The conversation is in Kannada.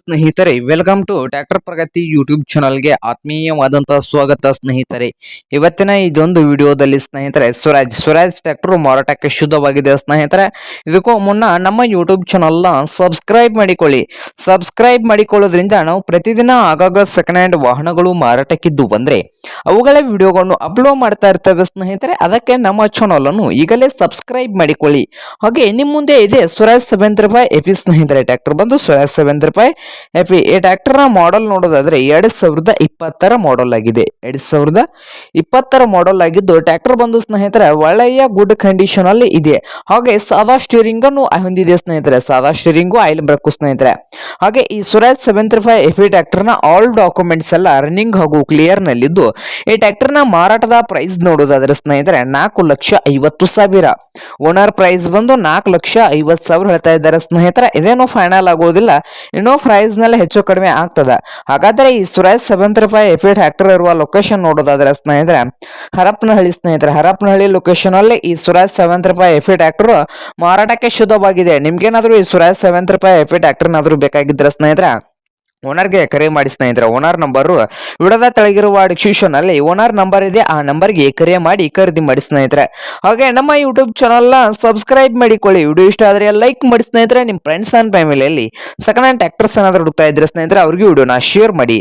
ಸ್ನೇಹಿತರೆ welcome to tractor Pragati YouTube ಚಾನಲ್ಗೆ ಆತ್ಮೀಯವಾದಂತಹ ಸ್ವಾಗತ ಸ್ನೇಹಿತರೆ. ಇವತ್ತಿನ ಇದೊಂದು ವಿಡಿಯೋದಲ್ಲಿ ಸ್ನೇಹಿತರೆ, ಸ್ವರಾಜ್ ಸ್ವರಾಜ್ ಟ್ರ್ಯಾಕ್ಟರ್ ಮಾರಾಟಕ್ಕೆ ಶುದ್ಧವಾಗಿದೆ ಸ್ನೇಹಿತರೆ. ಇದಕ್ಕೂ ಮುನ್ನ ನಮ್ಮ ಯೂಟ್ಯೂಬ್ ಚಾನಲ್ನ ಸಬ್ಸ್ಕ್ರೈಬ್ ಮಾಡಿಕೊಳ್ಳಿ. ಸಬ್ಸ್ಕ್ರೈಬ್ ಮಾಡಿಕೊಳ್ಳೋದ್ರಿಂದ ನಾವು ಪ್ರತಿದಿನ ಆಗಾಗ ಸೆಕೆಂಡ್ ಹ್ಯಾಂಡ್ ವಾಹನಗಳು ಮಾರಾಟಕ್ಕಿದ್ದು ಬಂದ್ರೆ ಅವುಗಳ ವಿಡಿಯೋಗಳನ್ನು ಅಪ್ಲೋಡ್ ಮಾಡ್ತಾ ಇರ್ತೇವೆ ಸ್ನೇಹಿತರೆ. ಅದಕ್ಕೆ ನಮ್ಮ ಚಾನಲ್ ಅನ್ನು ಈಗಲೇ ಸಬ್ಸ್ಕ್ರೈಬ್ ಮಾಡಿಕೊಳ್ಳಿ. ಹಾಗೆ ನಿಮ್ಮ ಮುಂದೆ ಇದೆ ಸ್ವರಾಜ್ ಸೆವೆಂತ್ ರೂಪಾಯಿ ಎಪಿ ಸ್ನೇಹಿತರೆ. ಟ್ರ್ಯಾಕ್ಟರ್ ಬಂದು ಸ್ವರಾಜ್ ಸೆವೆಂತ್ ರೂಪಾಯಿ ಎಫಿ ಈ ಟ್ಯಾಕ್ಟರ್ನ ಮಾಡಲ್ ನೋಡೋದಾದ್ರೆ ಎರಡ್ ಸಾವಿರದ ಇಪ್ಪತ್ತರ ಮಾಡೆಲ್ ಆಗಿದೆ. ಎರಡು ಸಾವಿರದ ಇಪ್ಪತ್ತರ ಮಾಡೆಲ್ ಆಗಿದ್ದು ಟ್ರ್ಯಾಕ್ಟರ್ ಬಂದು ಸ್ನೇಹಿತರೆ ಒಳ್ಳೆಯ ಗುಡ್ ಕಂಡೀಷನ್ ಅಲ್ಲಿ ಇದೆ. ಹಾಗೆ ಸಾದಾ ಸ್ಟೀರಿಂಗ್ ಅನ್ನು ಹೊಂದಿದೆ ಸ್ನೇಹಿತರೆ. ಸಾದಾ ಸ್ಟೀರಿಂಗು ಆಯಿಲ್ ಬ್ರಕ್ಕು ಸ್ನೇಹಿತರೆ. ಹಾಗೆ ಈ Swaraj seven three five FE ಟ್ರ್ಯಾಕ್ಟರ್ನ ಆಲ್ ಡಾಕ್ಯುಮೆಂಟ್ಸ್ ಎಲ್ಲ ರನ್ನಿಂಗ್ ಹಾಗೂ ಕ್ಲಿಯರ್ನಲ್ಲಿದ್ದು ಈ ಟ್ಯಾಕ್ಟರ್ನ ಮಾರಾಟದ ಪ್ರೈಸ್ ನೋಡೋದಾದ್ರೆ ಸ್ನೇಹಿತರೆ, ನಾಲ್ಕು ಲಕ್ಷ ಐವತ್ತು ಸಾವಿರ. ಓನರ್ ಪ್ರೈಸ್ ಬಂದು ನಾಲ್ಕು ಲಕ್ಷ ಐವತ್ತು ಸಾವಿರ ಹೇಳ್ತಾ ಇದ್ದಾರೆ ಸ್ನೇಹಿತರೆ. ಇದೇನೋ ಫೈನಲ್ ಆಗೋದಿಲ್ಲ. ಇನ್ನೋ ಪ್ರೈಸ್ನಲ್ಲಿ ಹೆಚ್ಚು ಕಡಿಮೆ ಆಗ್ತದೆ. ಹಾಗಾದ್ರೆ ಈ Swaraj seven three five FE tractor ಇರುವ ಲೊಕೇಶನ್ ನೋಡೋದಾದ್ರೆ ಸ್ನೇಹಿತರೆ, ಹರಪನಹಳ್ಳಿ ಸ್ನೇಹಿತರೆ, ಹರಪನಹಳ್ಳಿ ಲೊಕೇಶನ್ ಅಲ್ಲಿ ಈ Swaraj seven three five FE tractor ಮಾರಾಟಕ್ಕೆ ಶುದ್ಧವಾಗಿದೆ. ನಿಮ್ಗೇನಾದ್ರೂ ಈ Swaraj seven three five FE ಟ್ರ್ಯಾಕ್ಟರ್ನಾದ್ರೂ ಬೇಕಾಗಿದ್ರೆ ಸ್ನೇಹಿತರೆ, ಓನರ್ಗೆ ಕರೆ ಮಾಡಿ ಸ್ನೇಹಿತರೆ, ಓನರ್ ನಂಬರು ವಿಡದ ತೆಳಗಿರುವ ಅಲ್ಲಿ ಓನರ್ ನಂಬರ್ ಇದೆ, ಆ ನಂಬರ್ಗೆ ಕರೆ ಮಾಡಿ ಖರೀದಿ ಮಾಡಿ ಸ್ನೇಹಿತರೆ. ಹಾಗೆ ನಮ್ಮ ಯೂಟ್ಯೂಬ್ ಚಾನಲ್ನ ಸಬ್ಸ್ಕ್ರೈಬ್ ಮಾಡಿಕೊಳ್ಳಿ. ವಿಡಿಯೋ ಇಷ್ಟ ಆದರೆ ಲೈಕ್ ಮಾಡಿ ಸ್ನೇಹಿತರೆ. ನಿಮ್ಮ ಫ್ರೆಂಡ್ಸ್ ಆ್ಯಂಡ್ ಫ್ಯಾಮಿಲಿಯಲ್ಲಿ ಸೆಕೆಂಡ್ ಹ್ಯಾಂಡ್ ಟ್ಯಾಕ್ಟರ್ಸ್ ಏನಾದರೂ ಹುಡುಕ್ತಾ ಇದ್ರೆ ಸ್ನೇಹಿತರೆ, ಅವ್ರಿಗೆ ವಿಡಿಯೋನ ಶೇರ್ ಮಾಡಿ.